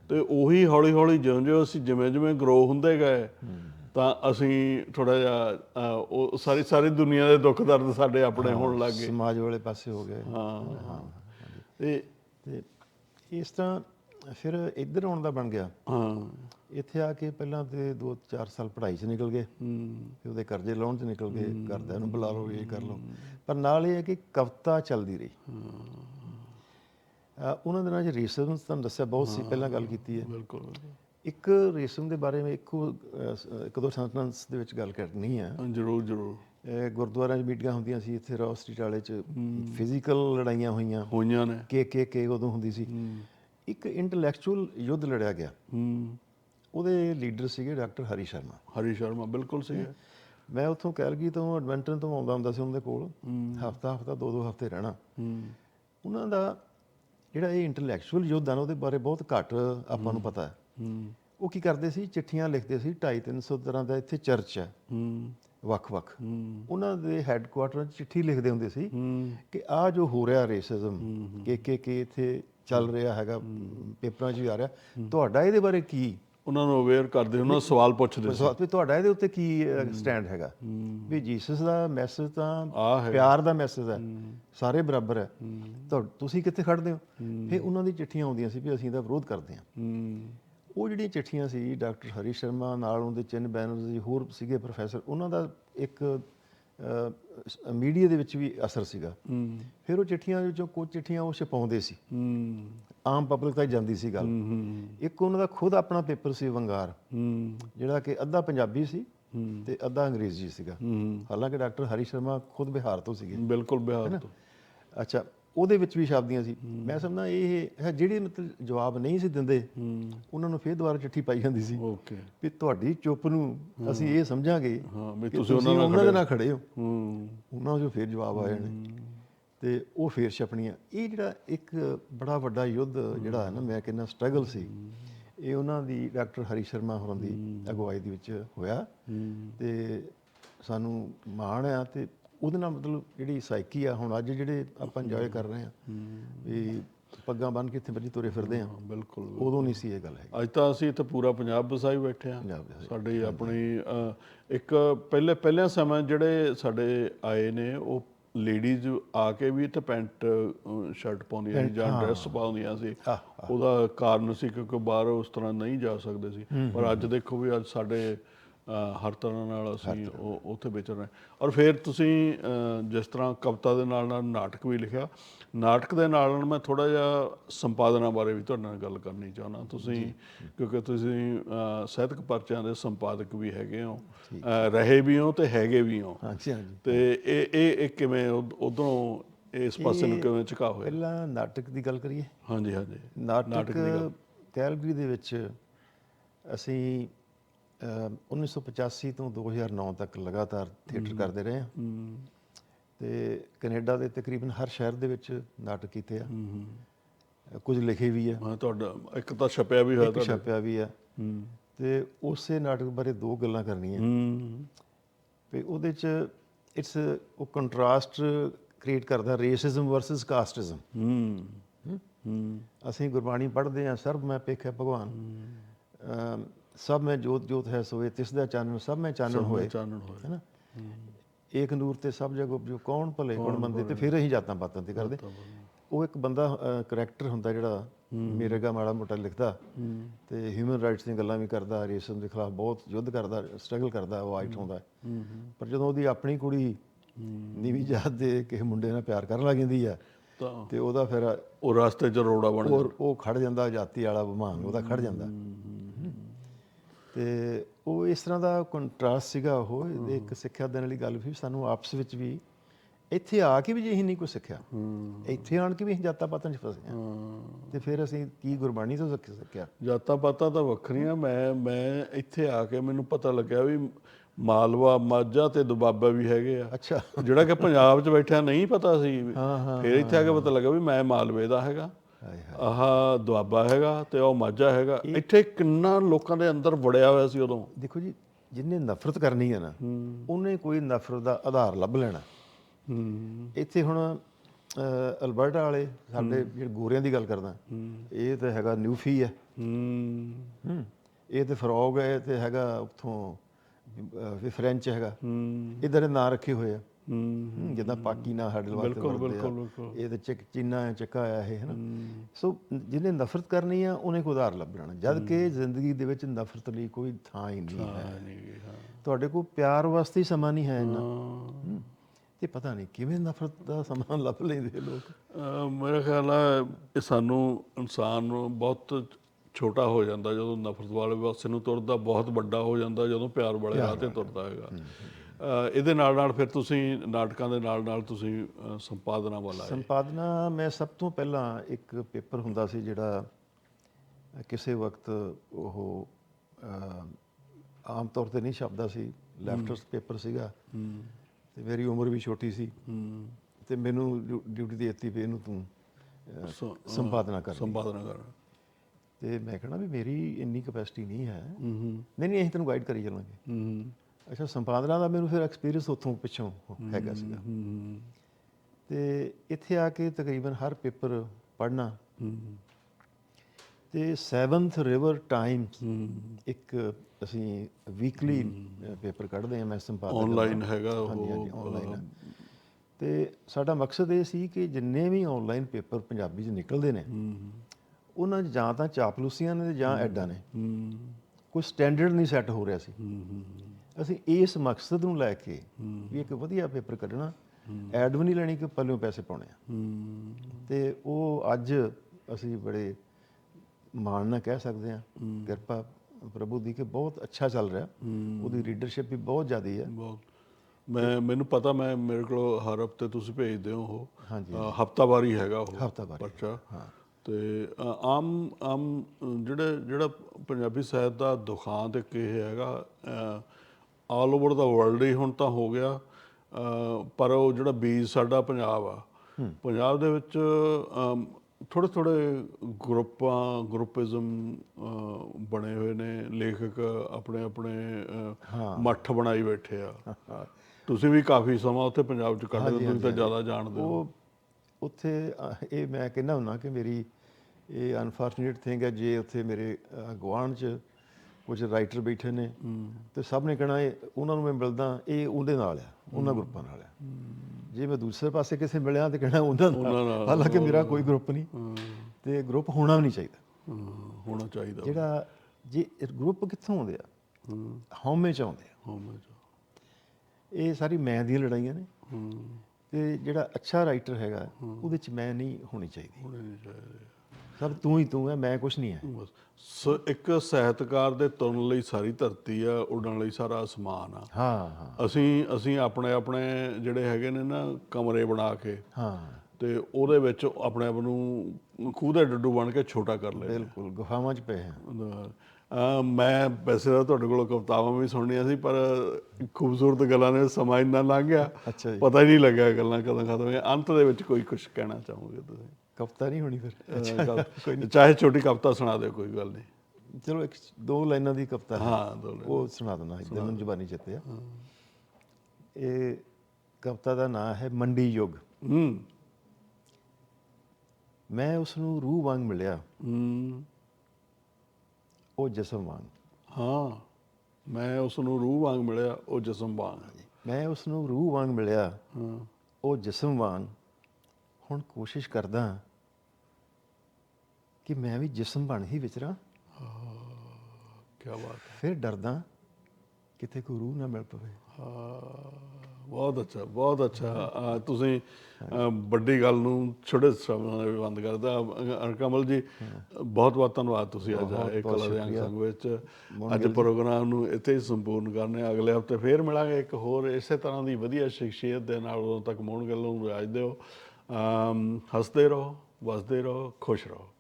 ਤੇ ਉਹੀ ਹੌਲੀ ਹੌਲੀ ਜਿਉਂ ਜਿਉਂ ਅਸੀਂ ਜਿਵੇਂ ਜਿਵੇਂ ਗਰੋ ਹੁੰਦੇ ਗਏ ਤਾਂ ਅਸੀਂ ਥੋੜਾ ਜਿਹਾ ਉਹ ਸਾਰੀ ਸਾਰੀ ਦੁਨੀਆ ਦੇ ਦੁੱਖ ਦਰਦ ਸਾਡੇ ਆਪਣੇ ਹੋਣ ਲੱਗ ਗਏ। ਸਮਾਜ ਵਾਲੇ ਪਾਸੇ ਹੋ ਗਏ। ਹਾਂ। ਤੇ ਤੇ ਇਸ ਤਰ੍ਹਾਂ ਫਿਰ ਇੱਧਰ ਆਉਣ ਦਾ ਬਣ ਗਿਆ। ਹਾਂ। ਇੱਥੇ ਆ ਕੇ ਪਹਿਲਾਂ ਤੇ 2-4 ਸਾਲ ਪੜ੍ਹਾਈ 'ਚ ਨਿਕਲ ਗਏ। ਹੂੰ। ਫਿਰ ਉਹਦੇ ਕਰਜ਼ੇ ਲਾਉਣ 'ਚ ਨਿਕਲ ਗਏ। ਘਰਦਿਆਂ ਨੂੰ ਬੁਲਾ ਲਓ ਇਹ ਕਰ ਲਓ। ਪਰ ਨਾਲ ਇਹ ਹੈ ਕਿ ਕਵਿਤਾ ਚੱਲਦੀ ਰਹੀ। ਉਹਨਾਂ ਦਿਨਾਂ 'ਚ ਰੇਸਮ ਤੁਹਾਨੂੰ ਦੱਸਿਆ ਬਹੁਤ ਸੀ ਪਹਿਲਾਂ ਗੱਲ ਕੀਤੀ ਹੈ। ਬਿਲਕੁਲ। ਇੱਕ ਰੇਸਮ ਦੇ ਬਾਰੇ ਵਿੱਚ ਇੱਕੋ ਇੱਕ ਦੋ ਸੈਂਟੈਂਸ ਦੇ ਵਿੱਚ ਗੱਲ ਕਰਨੀ ਹੈ ਹਾਂ, ਜ਼ਰੂਰ ਜ਼ਰੂਰ। ਇਹ ਗੁਰਦੁਆਰਿਆਂ 'ਚ ਮੀਟਿੰਗਾਂ ਹੁੰਦੀਆਂ ਸੀ ਇੱਥੇ ਰੌ ਸਟਰੀਟ ਵਾਲੇ 'ਚ ਫਿਜ਼ੀਕਲ ਲੜਾਈਆਂ ਹੋਈਆਂ। ਹੋਈਆਂ ਨੇ। ਕੇ ਕੇ ਕੇ ਉਦੋਂ ਹੁੰਦੀ ਸੀ। ਇੱਕ ਇੰਟੈਲੈਕਚੁਅਲ ਯੁੱਧ ਲੜਿਆ ਗਿਆ। ਉਹਦੇ ਲੀਡਰ ਸੀਗੇ ਡਾਕਟਰ ਹਰੀ ਸ਼ਰਮਾ। ਹਰੀ ਸ਼ਰਮਾ ਬਿਲਕੁਲ ਸਹੀ ਹੈ। ਮੈਂ ਉੱਥੋਂ ਕੈਲਗੀ ਤੋਂ ਐਡਵੈਂਟਨ ਤੋਂ ਆਉਂਦਾ ਹੁੰਦਾ ਸੀ ਉਹਨਾਂ ਦੇ ਕੋਲ ਹਫਤਾ ਹਫਤਾ ਦੋ ਦੋ ਹਫ਼ਤੇ ਰਹਿਣਾ। ਉਹਨਾਂ ਦਾ ਜਿਹੜਾ ਇਹ ਇੰਟੈਲੈਕਚੁਅਲ ਯੁੱਧ ਆ ਉਹਦੇ ਬਾਰੇ ਬਹੁਤ ਘੱਟ ਆਪਾਂ ਨੂੰ ਪਤਾ ਹੈ। ਹੂੰ ਉਹ ਕੀ ਕਰਦੇ ਸੀ? ਚਿੱਠੀਆਂ ਲਿਖਦੇ ਸੀ 250 300 ਤਰ੍ਹਾਂ ਦਾ ਇੱਥੇ ਚਰਚ ਹੈ। ਹੂੰ ਵੱਖ-ਵੱਖ। ਉਹਨਾਂ ਦੇ ਹੈੱਡਕੁਆਟਰ 'ਚ ਚਿੱਠੀ ਲਿਖਦੇ ਹੁੰਦੇ ਸੀ ਕਿ ਆ ਜੋ ਹੋ ਰਿਹਾ ਰੇਸਿਜ਼ਮ ਕਿ ਕਿ ਕਿ ਇੱਥੇ ਚੱਲ ਰਿਹਾ ਹੈਗਾ ਪੇਪਰਾਂ 'ਚ ਵੀ ਆ ਰਿਹਾ। ਤੁਹਾਡਾ ਇਹਦੇ ਬਾਰੇ ਕੀ? ਉਹਨਾਂ ਨੂੰ ਅਵੇਅਰ ਕਰਦੇ ਉਹਨਾਂ ਨੂੰ ਸਵਾਲ ਪੁੱਛਦੇ ਸੀ। ਵੀ ਤੁਹਾਡਾ ਇਹਦੇ ਉੱਤੇ ਕੀ ਸਟੈਂਡ ਹੈਗਾ? ਵੀ ਜੀਸਸ ਦਾ ਮੈਸੇਜ ਤਾਂ ਪਿਆਰ ਦਾ ਮੈਸੇਜ ਹੈ ਸਾਰੇ ਬਰਾਬਰ ਹੈ। ਤੁਸੀਂ ਕਿੱਥੇ ਖੜਦੇ ਹੋ। ਫਿਰ ਉਹਨਾਂ ਦੀ ਚਿੱਠੀਆਂ ਆਉਂਦੀਆਂ ਸੀ ਵੀ ਅਸੀਂ ਇਹਦਾ ਵਿਰੋਧ ਕਰਦੇ ਹੂੰ। ਉਹ ਜਿਹੜੀਆਂ ਚਿੱਠੀਆਂ ਸੀ ਡਾਕਟਰ ਹਰੀ ਸ਼ਰਮਾ ਨਾਲ ਉਹਦੇ ਚਿੰਨ ਬੈਨਰਜ਼ ਜੀ ਹੋਰ ਸੀਗੇ ਪ੍ਰੋਫੈਸਰ ਉਹਨਾਂ ਦਾ ਇੱਕ ਮੀਡੀਆ ਦੇ ਵਿੱਚ ਵੀ ਅਸਰ ਸੀਗਾ। ਹੂੰ। ਫਿਰ ਉਹ ਚਿੱਠੀਆਂ ਵਿੱਚੋਂ ਕੁਝ ਚਿੱਠੀਆਂ ਉਹ ਛਪਾਉਂਦੇ ਸੀ। ਹੂੰ। ਆਮ ਪਬਲਿਕ ਤੱਕ ਜਾਂਦੀ ਸੀ ਗੱਲ। ਇੱਕ ਉਹਨਾਂ ਦਾ ਖੁਦ ਆਪਣਾ ਪੇਪਰ ਸੀ ਵੰਗਾਰ। ਹੂੰ। ਜਿਹੜਾ ਕਿ ਅੱਧਾ ਪੰਜਾਬੀ ਸੀ ਤੇ ਅੱਧਾ ਅੰਗਰੇਜ਼ੀ ਸੀਗਾ। ਹੂੰ। ਹਾਲਾਂਕਿ ਡਾਕਟਰ ਹਰੀ ਸ਼ਰਮਾ ਖੁਦ ਬਿਹਾਰ ਤੋਂ ਸੀਗੇ। ਬਿਲਕੁਲ ਬਿਹਾਰ ਤੋਂ। ਅੱਛਾ ਉਹਦੇ ਵਿੱਚ ਵੀ ਸ਼ਬਦੀਆਂ ਸੀ। ਮੈਂ ਸਮਝਦਾ ਇਹ ਜਿਹੜੇ ਮਤਲਬ ਜਵਾਬ ਨਹੀਂ ਸੀ ਦਿੰਦੇ ਉਹਨਾਂ ਨੂੰ ਫੇਰ ਦੁਬਾਰਾ ਚਿੱਠੀ ਪਾਈ ਜਾਂਦੀ ਸੀ। ਓਕੇ। ਵੀ ਤੁਹਾਡੀ ਚੁੱਪ ਨੂੰ ਅਸੀਂ ਇਹ ਸਮਝਾਂਗੇ ਹਾਂ ਵੀ ਤੁਸੀਂ ਉਹਨਾਂ ਨਾਲ ਉਹਨਾਂ ਦੇ ਨਾਲ ਖੜੇ ਹੋ। ਉਹਨਾਂ ਜੋ ਫੇਰ ਜਵਾਬ ਆ ਜਾਣੇ। ਤੇ ਉਹ ਫੇਰ ਛਪਣੀਆਂ। ਇਹ ਜਿਹੜਾ ਇੱਕ ਬੜਾ ਵੱਡਾ ਯੁੱਧ ਜਿਹੜਾ ਹੈ ਨਾ ਮੈਂ ਕਹਿੰਦਾ ਸਟਰਗਲ ਸੀ। ਇਹ ਉਹਨਾਂ ਦੀ ਡਾਕਟਰ ਹਰੀ ਸ਼ਰਮਾ ਹੋਰਾਂ ਦੀ ਅਗਵਾਈ ਦੇ ਵਿੱਚ ਹੋਇਆ। ਤੇ ਸਾਨੂੰ ਮਾਣ ਆ ਤੇ ਉਹਦੇ ਨਾਲ ਮਤਲਬ ਜਿਹੜੀ ਸਾਈਕੀ ਆ ਹੁਣ ਅੱਜ ਜਿਹੜੇ ਆਪਾਂ ਇੰਜੋਏ ਕਰ ਰਹੇ ਆ ਵੀ ਪੱਗਾਂ ਬੰਨ ਕੇ ਇੱਥੇ ਬੱਜੀ ਤੁਰੇ ਫਿਰਦੇ ਆ ਬਿਲਕੁਲ ਉਦੋਂ ਨਹੀਂ ਸੀ ਇਹ ਗੱਲ ਹੈ ਅੱਜ ਤਾਂ ਅਸੀਂ ਇੱਥੇ ਪੂਰਾ ਪੰਜਾਬ ਵਸਾਈ ਬੈਠੇ ਆ। ਸਾਡੀ ਆਪਣੀ ਇੱਕ ਪਹਿਲੇ ਪਹਿਲੇ ਸਮੇਂ ਜਿਹੜੇ ਸਾਡੇ ਆਏ ਨੇ ਉਹ ਲੇਡੀਜ਼ ਆ ਕੇ ਵੀ ਇੱਥੇ ਪੈਂਟ ਸ਼ਰਟ ਪਾਉਂਦੀਆਂ ਸੀ ਜਾਂ ਡਰੈਸ ਪਾਉਂਦੀਆਂ ਸੀ। ਉਹਦਾ ਕਾਰਨ ਸੀ ਕਿਉਂਕਿ ਬਾਹਰ ਉਸ ਤਰ੍ਹਾਂ ਨਹੀਂ ਜਾ ਸਕਦੇ ਸੀ। ਪਰ ਅੱਜ ਦੇਖੋ ਵੀ ਅੱਜ ਸਾਡੇ ਹਰ ਤਰ੍ਹਾਂ ਨਾਲ ਅਸੀਂ ਉਹ ਉੱਥੇ ਵਿਚਰ ਰਹੇ ਔਰ ਫਿਰ ਤੁਸੀਂ ਜਿਸ ਤਰ੍ਹਾਂ ਕਵਿਤਾ ਦੇ ਨਾਲ ਨਾਲ ਨਾਟਕ ਵੀ ਲਿਖਿਆ ਨਾਟਕ ਦੇ ਨਾਲ ਨਾਲ ਮੈਂ ਥੋੜਾ ਜਿਹਾ ਸੰਪਾਦਨਾ ਬਾਰੇ ਵੀ ਤੁਹਾਡੇ ਨਾਲ ਗੱਲ ਕਰਨੀ ਚਾਹੁੰਦਾ। ਤੁਸੀਂ ਕਿਉਂਕਿ ਤੁਸੀਂ ਸਾਹਿਤਕ ਪਰਚਿਆਂ ਦੇ ਸੰਪਾਦਕ ਵੀ ਹੈਗੇ ਹੋ ਰਹੇ ਵੀ ਹੋ ਤੇ ਹੈਗੇ ਵੀ ਹੋ। ਹਾਂਜੀ ਹਾਂਜੀ। ਤੇ ਇਹ ਇਹ ਕਿਵੇਂ ਉਧਰੋਂ ਇਸ ਪਾਸੇ ਨੂੰ ਕਿਵੇਂ ਝੁਕਾ ਹੋਇਆ? ਪਹਿਲਾਂ ਨਾਟਕ ਦੀ ਗੱਲ ਕਰੀਏ। ਹਾਂਜੀ ਹਾਂਜੀ। ਨਾਟਕ ਕੈਲਗਰੀ ਦੇ ਵਿੱਚ ਅਸੀਂ 1985 ਤੋਂ 2009 ਤੱਕ ਲਗਾਤਾਰ ਥੀਏਟਰ ਕਰਦੇ ਰਹੇ ਹਾਂ। ਤੇ ਕੈਨੇਡਾ ਦੇ ਤਕਰੀਬਨ ਹਰ ਸ਼ਹਿਰ ਦੇ ਵਿੱਚ ਨਾਟਕ ਕੀਤੇ ਆ। ਕੁਝ ਲਿਖੇ ਵੀ ਆ। ਹਾਂ ਤੁਹਾਡਾ ਇੱਕ ਤਾਂ ਛਪਿਆ ਵੀ ਹੋਇਆ ਇੱਕ ਤੁਹਾਡਾ। ਛਾਪਿਆ ਵੀ ਆ। ਤੇ ਉਸੇ ਨਾਟਕ ਬਾਰੇ ਦੋ ਗੱਲਾਂ ਕਰਨੀਆਂ। ਹੂੰ। ਵੀ ਉਹਦੇ ਚ ਇਟਸ ਉਹ ਕੰਟਰਾਸਟ ਕ੍ਰੀਏਟ ਕਰਦਾ racism versus casteism hmm. Hmm. ਅਸੀਂ ਗੁਰਬਾਣੀ ਪੜ੍ਹਦੇ ਹਾਂ ਸਰਬ ਮੈਂ ਪੇਖਿਆ ਭਗਵਾਨ। ਸਭ ਮੈਂ ਜੋਤ ਜੋਤ ਹੈ ਸੋਏ ਤਿਸ ਦਾ ਚਾਨਣ ਸਭ ਮੈਂ ਚਾਨਣ ਹੋਏ ਚਾਨਣ ਹੋਇਆ ਹੈਨਾ? ਏਕ ਨੂਰ ਤੇ ਸਭ ਜਗ ਉਪਜੋ ਕੌਣ ਭਲੇ ਕੌਣ ਮੰਦੇ ਤੇ ਫਿਰ ਅਸੀਂ ਜਾਤਾਂ ਪਾਤਾਂ ਤੇ ਕਰਦੇ। ਉਹ ਇੱਕ ਬੰਦਾ ਕਰੈਕਟਰ ਹੁੰਦਾ ਜਿਹੜਾ ਮੇਰੇਗਾ ਮਾੜਾ ਮੋਟਾ ਲਿਖਦਾ। ਤੇ ਹਿਊਮਨ ਰਾਈਟਸ ਦੀਆਂ ਗੱਲਾਂ ਵੀ ਕਰਦਾ ਰੇਸਮ ਦੇ ਖਿਲਾਫ ਬਹੁਤ ਯੁੱਧ ਕਰਦਾ ਸਟਰਗਲ ਕਰਦਾ ਉਹ ਆਈਟ ਹੁੰਦਾ ਪਰ ਜਦੋਂ ਉਹਦੀ ਆਪਣੀ ਕੁੜੀ ਨੀਵੀਂ ਜਾਤ ਦੇ ਕਿਸੇ ਮੁੰਡੇ ਨਾਲ ਪਿਆਰ ਕਰਨ ਲੱਗ ਜਾਂਦੀ ਆ ਤਾਂ ਉਹਦਾ ਫਿਰ ਉਹ ਰਸਤੇ 'ਚ ਰੋੜਾ ਬਣ ਉਹ ਖੜ ਜਾਂਦਾ ਜਾਤੀ ਵਾਲਾ ਭਮਾਂਗ ਉਹਦਾ ਖੜ ਜਾਂਦਾ। ਤੇ ਉਹ ਇਸ ਤਰ੍ਹਾਂ ਦਾ ਕੰਟਰਾਸਟ ਸੀਗਾ ਉਹ ਇਹਦੇ ਇੱਕ ਸਿੱਖਿਆ ਦੇਣ ਵਾਲੀ ਗੱਲ ਵੀ ਸਾਨੂੰ ਆਪਸ ਵਿੱਚ ਵੀ ਇੱਥੇ ਆ ਕੇ ਵੀ ਜੇ ਅਸੀਂ ਨਹੀਂ ਕੁਝ ਸਿੱਖਿਆ ਇੱਥੇ ਆਣ ਕੇ ਵੀ ਅਸੀਂ ਜਾਤਾਂ ਪਾਤਾਂ 'ਚ ਫਸੇ ਹਾਂ। ਤੇ ਫਿਰ ਅਸੀਂ ਕੀ ਗੁਰਬਾਣੀ ਤੋਂ ਸਿੱਖ ਸਿੱਖਿਆ? ਜਾਤਾਂ ਪਾਤਾਂ ਤਾਂ ਵੱਖਰੀਆਂ ਮੈਂ ਮੈਂ ਇੱਥੇ ਆ ਕੇ ਮੈਨੂੰ ਪਤਾ ਲੱਗਿਆ ਵੀ ਮਾਲਵਾ ਮਾਝਾ ਤੇ ਦੁਬਾਬਾ ਵੀ ਹੈਗੇ ਆ। ਅੱਛਾ। ਜਿਹੜਾ ਕਿ ਪੰਜਾਬ 'ਚ ਬੈਠਿਆ ਨਹੀਂ ਪਤਾ ਸੀ। ਫਿਰ ਇੱਥੇ ਆ ਕੇ ਪਤਾ ਲੱਗਾ ਵੀ ਮੈਂ ਮਾਲਵੇ ਦਾ ਹੈਗਾ। ਆਹ ਦੁਆਬਾ ਹੈਗਾ ਤੇ ਉਹ ਮਾਝਾ ਹੈਗਾ। ਇੱਥੇ ਕਿੰਨਾ ਲੋਕਾਂ ਦੇ ਅੰਦਰ ਵੜਿਆ ਹੋਇਆ ਸੀ ਉਦੋਂ। ਦੇਖੋ ਜੀ ਜਿੰਨੇ ਨਫ਼ਰਤ ਕਰਨੀ ਹੈ ਨਾ ਉਹਨੇ ਕੋਈ ਨਫ਼ਰਤ ਦਾ ਆਧਾਰ ਲੱਭ ਲੈਣਾ। ਇੱਥੇ ਹੁਣ ਅਲਬਰਟਾ ਵਾਲੇ ਸਾਡੇ ਜਿਹੜੇ ਗੋਰਿਆਂ ਦੀ ਗੱਲ ਕਰਦਾ ਇਹ ਤਾਂ ਹੈਗਾ ਨਿਊਫੀ ਹੈ। ਇਹ ਤੇ ਫਰੋਗ ਹੈ ਤੇ ਹੈਗਾ ਉੱਥੋਂ ਫ੍ਰੈਂਚ ਹੈਗਾ। ਇਧਰ ਨਾਂ ਰੱਖੇ ਹੋਏ ਆ। ਹੂੰ ਜਿੱਦਾਂ ਪਾਕੀ ਨਾਂ ਸਾਡੇ ਵਾਸਤੇ ਬਿਲਕੁਲ, ਆ। ਬਿਲਕੁਲ, ਬਿਲਕੁਲ। ਇਹ ਤੇ ਚਿਕ ਚੀਨਾ ਹੈ ਚੱਕਾ ਆਇਆ ਇਹ ਹੈ। ਨਾ ਸੋ ਜਿਹਨੇ ਨਫ਼ਰਤ ਕਰਨੀ ਆ ਉਹਨੇ ਕੋ ਉਧਾਰ ਲੱਭਣਾ ਜਦ ਕਿ ਜ਼ਿੰਦਗੀ ਦੇ ਵਿੱਚ ਨਫ਼ਰਤ ਲਈ ਕੋਈ ਥਾਂ ਹੀ ਨਹੀਂ ਹੈ। ਤੁਹਾਡੇ ਕੋਲ ਪਿਆਰ ਵਾਸਤੇ ਹੀ ਸਮਾਂ ਨਹੀਂ ਹੈ ਇੰਨਾ। ਤੇ ਪਤਾ ਨਹੀਂ ਕਿਵੇਂ ਨਫ਼ਰਤ ਦਾ ਸਮਾਂ ਲੱਭ ਲੈਂਦੇ ਲੋਕ। ਮੇਰਾ ਖਿਆਲ ਹੈ ਇਹ ਸਾਨੂੰ ਇਨਸਾਨ ਨੂੰ ਬਹੁਤ ਛੋਟਾ ਹੋ ਜਾਂਦਾ ਜਦੋਂ ਨਫ਼ਰਤ ਵਾਲੇ ਪਾਸੇ ਨੂੰ ਤੁਰਦਾ ਬਹੁਤ ਵੱਡਾ ਹੋ ਜਾਂਦਾ ਜਦੋਂ ਪਿਆਰ ਵਾਲੇ ਰਾਹ ਤੇ ਤੁਰਦਾ ਹੈਗਾ। ਇਹਦੇ ਨਾਲ ਨਾਲ ਫਿਰ ਤੁਸੀਂ ਨਾਟਕਾਂ ਦੇ ਨਾਲ ਨਾਲ ਤੁਸੀਂ ਸੰਪਾਦਨਾ ਵਾਲਾ ਸੰਪਾਦਨਾ ਮੈਂ ਸਭ ਤੋਂ ਪਹਿਲਾਂ ਇੱਕ ਪੇਪਰ ਹੁੰਦਾ ਸੀ ਜਿਹੜਾ ਕਿਸੇ ਵਕਤ ਉਹ ਆਮ ਤੌਰ ਤੇ ਨਹੀਂ ਛਪਦਾ ਸੀ। ਲੈਫਟਰਸ ਪੇਪਰ ਸੀਗਾ। ਤੇ ਮੇਰੀ ਉਮਰ ਵੀ ਛੋਟੀ ਸੀ। ਤੇ ਮੈਨੂੰ ਡਿਊ- ਡਿਊਟੀ ਦੇ ਦਿੱਤੀ ਵੀ ਇਹਨੂੰ ਤੂੰ ਸੰਪਾਦਨਾ ਕਰ ਸੰਪਾਦਨਾ ਕਰ। ਤੇ ਮੈਂ ਕਹਣਾ ਵੀ ਮੇਰੀ ਇੰਨੀ ਕਪੈਸਿਟੀ ਨਹੀਂ ਹੈ। ਨਹੀਂ ਨਹੀਂ ਅਸੀਂ ਤੈਨੂੰ ਗਾਈਡ ਕਰੀ ਚੱਲਾਂਗੇ। ਅੱਛਾ ਸੰਪਾਦਨਾ ਦਾ ਮੈਨੂੰ ਫਿਰ ਐਕਸਪੀਰੀਅੰਸ ਉੱਥੋਂ ਪਿੱਛੋਂ ਹੈਗਾ ਸੀਗਾ। ਤੇ ਇੱਥੇ ਆ ਕੇ ਤਕਰੀਬਨ ਹਰ ਪੇਪਰ ਪੜ੍ਹਨਾ। ਹੂੰ ਤੇ 7th ਰਿਵਰ ਟਾਈਮਸ ਇੱਕ ਅਸੀਂ ਵੀਕਲੀ ਪੇਪਰ ਕੱਢਦੇ ਹਾਂ ਮੈਂ ਸੰਪਾਦਕ। ਆਨਲਾਈਨ ਹੈਗਾ ਉਹ ਆਨਲਾਈਨ ਤੇ ਸਾਡਾ ਮਕਸਦ ਇਹ ਸੀ ਕਿ ਜਿੰਨੇ ਵੀ ਆਨਲਾਈਨ ਪੇਪਰ ਪੰਜਾਬੀ 'ਚ ਨਿਕਲਦੇ ਨੇ ਉਹਨਾਂ 'ਚ ਜਾਂ ਤਾਂ ਚਾਪਲੂਸੀਆਂ ਨੇ ਜਾਂ ਐਡਾਂ ਨੇ। ਕੋਈ ਸਟੈਂਡਰਡ ਨਹੀਂ ਸੈੱਟ ਹੋ ਰਿਹਾ ਸੀ। ਅਸੀਂ ਇਸ ਮਕਸਦ ਨੂੰ ਲੈ ਕੇ ਵੀ ਇੱਕ ਵਧੀਆ ਪੇਪਰ ਕੱਢਣਾ ਐਡ ਵੀ ਨਹੀਂ ਲੈਣੀ ਕਿ ਪੱਲਿਓਂ ਪੈਸੇ ਪਾਉਣੇ ਆ। ਤੇ ਉਹ ਅੱਜ ਅਸੀਂ ਬੜੇ ਮਾਣ ਨਾਲ ਕਹਿ ਸਕਦੇ ਹਾਂ ਕਿਰਪਾ ਪ੍ਰਭੂ ਦੀ ਕਿ ਬਹੁਤ ਅੱਛਾ ਚੱਲ ਰਿਹਾ। ਉਹਦੀ ਰੀਡਰਸ਼ਿਪ ਵੀ ਬਹੁਤ ਜ਼ਿਆਦੀ ਹੈ। ਮੈਂ ਮੈਨੂੰ ਪਤਾ ਮੈਂ ਮੇਰੇ ਕੋਲ ਹਰ ਹਫ਼ਤੇ ਤੁਸੀਂ ਭੇਜਦੇ ਹੋ ਉਹ। ਹਾਂਜੀ, ਹਫਤਾਵਾਰੀ ਹੈਗਾ ਉਹ। ਹਫ਼ਤਾਵਾਰੀ, ਤੇ ਆਮ ਆਮ ਜਿਹੜੇ ਜਿਹੜਾ ਪੰਜਾਬੀ ਸਾਹਿਤ ਦਾ ਦੁਖਾਂਤ ਇੱਕ ਇਹ ਹੈਗਾ ਆਲ ਓਵਰ ਦਾ ਵਰਲਡ ਹੀ ਹੁਣ ਤਾਂ ਹੋ ਗਿਆ ਪਰ ਉਹ ਜਿਹੜਾ ਬੀਜ ਸਾਡਾ ਪੰਜਾਬ ਆ ਪੰਜਾਬ ਦੇ ਵਿੱਚ ਥੋੜੇ ਥੋੜੇ ਗਰੁੱਪਾਂ ਗਰੁੱਪਿਜ਼ਮ ਬਣੇ ਹੋਏ ਨੇ ਲੇਖਕ ਆਪਣੇ ਆਪਣੇ ਮੱਠ ਬਣਾਈ ਬੈਠੇ ਆ। ਤੁਸੀਂ ਵੀ ਕਾਫੀ ਸਮਾਂ ਉੱਥੇ ਪੰਜਾਬ ਚ ਕੱਢਦੇ ਹੋ, ਤੁਸੀਂ ਤਾਂ ਜ਼ਿਆਦਾ ਜਾਣਦੇ ਹੋ। ਉੱਥੇ ਇਹ ਮੈਂ ਕਹਿੰਦਾ ਹੁੰਨਾ ਕਿ ਮੇਰੀ ਇਹ ਅਨਫੋਰਚੂਨੇਟ ਥਿੰਗ ਹੈ ਜੇ ਉੱਥੇ ਮੇਰੇ ਗੁਆਂਢ ਚ ਕੁਝ ਰਾਈਟਰ ਬੈਠੇ ਨੇ। ਤੇ ਸਭ ਨੇ ਕਹਿਣਾ ਇਹ ਉਹਨਾਂ ਨੂੰ ਮੈਂ ਮਿਲਦਾ ਇਹ ਉਹਦੇ ਨਾਲ ਆ ਉਹਨਾਂ ਗਰੁੱਪਾਂ ਨਾਲ ਆ। ਜੇ ਮੈਂ ਦੂਸਰੇ ਪਾਸੇ ਕਿਸੇ ਮਿਲਿਆ ਤੇ ਕਹਿਣਾ ਉਹਨਾਂ ਨਾਲ ਹਾਲਾਂਕਿ ਮੇਰਾ ਕੋਈ ਗਰੁੱਪ ਨਹੀਂ। ਤੇ ਗਰੁੱਪ ਹੋਣਾ ਵੀ ਨਹੀਂ ਚਾਹੀਦਾ। ਹੋਣਾ ਚਾਹੀਦਾ। ਜਿਹੜਾ ਜੇ ਗਰੁੱਪ ਕਿੱਥੋਂ ਆਉਂਦੇ ਆ? ਹਉਮੈ ਚ ਆਉਂਦੇ ਆ। ਹੋਮੇ ਚ। ਇਹ ਸਾਰੀ ਮੈਂ ਦੀਆਂ ਲੜਾਈਆਂ ਨੇ। ਤੇ ਜਿਹੜਾ ਅੱਛਾ ਰਾਈਟਰ ਹੈਗਾ ਉਹਦੇ ਚ ਮੈਂ ਨਹੀਂ ਹੋਣੀ ਚਾਹੀਦੀ। ਹੋਣੇ ਨਹੀਂ ਚਾਹੀਦੇ। ਸਭ ਤੂੰ ਹੀ ਤੂੰ ਹੈ ਮੈਂ ਕੁਝ ਨਹੀਂ ਹੈ। ਬਸ। ਸੋ ਇੱਕ ਸਾਹਿਤਕਾਰ ਦੇ ਤੁਰਨ ਲਈ ਸਾਰੀ ਧਰਤੀ ਆ ਉੱਡਣ ਲਈ ਸਾਰਾ ਅਸਮਾਨ ਆ। ਹਾਂ ਹਾਂ। ਅਸੀਂ ਅਸੀਂ ਆਪਣੇ ਆਪਣੇ ਜਿਹੜੇ ਹੈਗੇ ਨੇ ਨਾ ਕਮਰੇ ਬਣਾ ਕੇ ਹਾਂ। ਤੇ ਉਹਦੇ ਵਿੱਚ ਆਪਣੇ ਆਪ ਨੂੰ ਖੂਹ ਦੇ ਡੱਡੂ ਬਣ ਕੇ ਛੋਟਾ ਕਰ ਲਿਆ ਬਿਲਕੁਲ ਗੁਫਾਵਾਂ ਚ ਪਏ ਹਾਂ। ਅਹ ਮੈਂ ਵੈਸੇ ਤਾਂ ਤੁਹਾਡੇ ਕੋਲੋਂ ਕਵਿਤਾਵਾਂ ਵੀ ਸੁਣਨੀਆਂ ਸੀ ਪਰ ਖੂਬਸੂਰਤ ਗੱਲਾਂ ਨੇ ਸਮਾਂ ਇੰਨਾ ਲੰਘ ਗਿਆ। ਅੱਛਾ ਜੀ। ਪਤਾ ਹੀ ਨਹੀਂ ਲੱਗਿਆ ਗੱਲਾਂ ਕਦੋਂ ਖਤਮ ਹੋਈਆਂ। ਅੰਤ ਦੇ ਵਿੱਚ ਕੋਈ ਕੁਝ ਕਹਿਣਾ ਚਾਹੋਗੇ ਤੁਸੀਂ? ਕਵਤਾ ਨਹੀਂ ਹੋਣੀ ਫਿਰ। ਚਾਹੇ ਛੋਟੀ ਕਵਿਤਾ ਸੁਣਾ ਦਿਓ ਕੋਈ ਗੱਲ ਨਹੀਂ। ਚਲੋ ਇੱਕ ਦੋ ਲਾਈਨਾਂ ਦੀ ਕਵਤਾ ਹੈ। ਦੋ ਲਾਈਨਾਂ। ਉਹ ਸੁਣਾ ਦਿੰਦਾ ਇਦਾਂ ਨੂੰ ਜ਼ੁਬਾਨੀ ਚਿੱਤੇ ਆ। ਇਹ ਕਵਤਾ ਦਾ ਨਾਮ ਹੈ ਮੰਡੀ ਯੁੱਗ। ਹੂੰ। ਮੈਂ ਉਸ ਨੂੰ ਰੂਹ ਵਾਂਗ ਮਿਲਿਆ। ਹੂੰ। ਉਹ ਜਿਸਮ ਵਾਂਗ। ਹਾਂ ਮੈਂ ਉਸ ਨੂੰ ਰੂਹ ਵਾਂਗ ਮਿਲਿਆ ਉਹ ਜਿਸਮ ਵਾਂਗ। ਮੈਂ ਉਸ ਨੂੰ ਰੂਹ ਵਾਂਗ ਮਿਲਿਆ। ਹਾਂ। ਉਹ ਜਿਸਮ ਵਾਂਗ। ਹੁਣ ਕੋਸ਼ਿਸ਼ ਕਰਦਾ ਕਿ ਮੈਂ ਵੀ ਜਿਸਮ ਬਣ ਹੀ ਵਿਚਰਾਂ। ਕੀ ਬਾਤ ਹੈ। ਫਿਰ ਡਰਦਾ ਕਿਤੇ ਕੋਈ ਰੂਹ ਨਾ ਮਿਲ ਪਵੇ। ਬਹੁਤ ਅੱਛਾ ਬਹੁਤ ਅੱਛਾ। ਤੁਸੀਂ ਵੱਡੀ ਗੱਲ ਨੂੰ ਛੋਟੇ ਸ਼ਬਦਾਂ ਨਾਲ ਬੰਦ ਕਰਦਾ ਅਹ ਕਮਲ ਜੀ ਬਹੁਤ ਬਹੁਤ ਧੰਨਵਾਦ ਤੁਸੀਂ ਅੱਜ ਆਏ ਕਲਾ ਦੇ ਅੰਗ। ਸੰਗ ਵਿੱਚ। ਅੱਜ ਪ੍ਰੋਗਰਾਮ ਨੂੰ ਇੱਥੇ ਹੀ ਸੰਪੂਰਨ ਕਰਨੇ। ਅਗਲੇ ਹਫ਼ਤੇ ਫੇਰ ਮਿਲਾਂਗੇ ਇੱਕ ਹੋਰ ਇਸੇ ਤਰ੍ਹਾਂ ਦੀ ਵਧੀਆ ਸ਼ਖਸੀਅਤ ਦੇ ਨਾਲ ਉਦੋਂ ਤੱਕ ਮੋਹਨ ਗੱਲ ਨੂੰ ਰਾਜ ਦਿਓ। ਹੱਸਦੇ ਰਹੋ ਵਸਦੇ ਰਹੋ ਖੁਸ਼ ਰਹੋ।